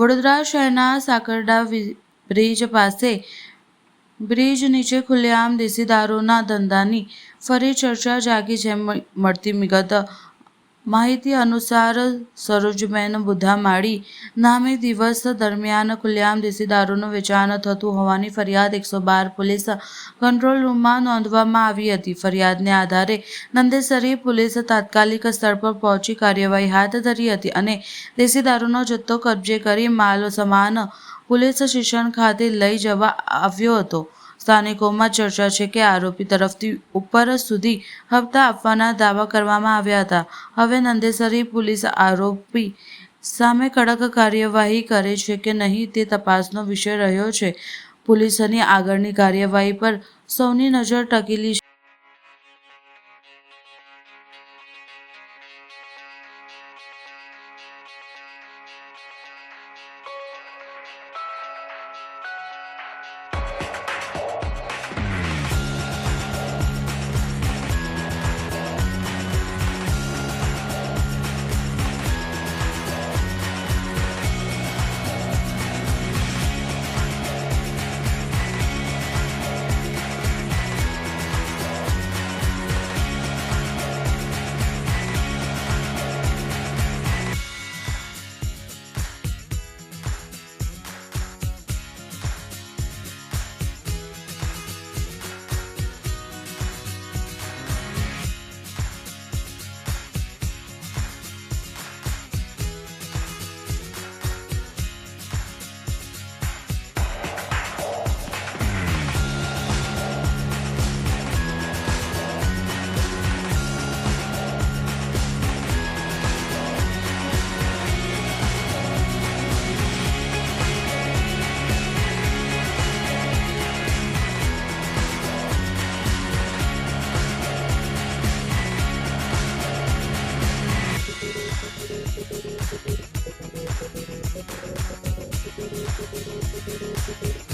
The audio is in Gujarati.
વડોદરા શહેરના સાકરડા બ્રિજ પાસે, બ્રિજ નીચે ખુલ્લેઆમ દેશી દારૂના ધંધાની ફરી ચર્ચા જાગી છે મળતી વિગત માહિતી અનુસાર સરોજબેન બુધામાળી નામે દિવસ દરમિયાન ખુલ્લેઆમ દેશી દારૂનું વેચાણ થતું હોવાની ફરિયાદ એકસો બાર પોલીસ કંટ્રોલ રૂમમાં નોંધવામાં આવી હતી. ફરિયાદને આધારે નંદેસરી પોલીસ તાત્કાલિક સ્થળ પર પહોંચી કાર્યવાહી હાથ ધરી હતી અને દેશી દારૂનો જથ્થો કબજે કરી માલ સામાન પોલીસ સ્ટેશન ખાતે લઈ જવા આવ્યો હતો. સ્થાનિકોમાં ચર્ચા છે કે આરોપી તરફથી ઉપર સુધી હપ્તા આપવાના દાવા કરવામાં આવ્યા હતા. હવે નંદેસરી પોલીસ આરોપી સામે કડક કાર્યવાહી કરે છે કે નહીં તે તપાસનો વિષય રહ્યો છે. પોલીસની આગળની કાર્યવાહી પર સૌની નજર ટકેલી છે.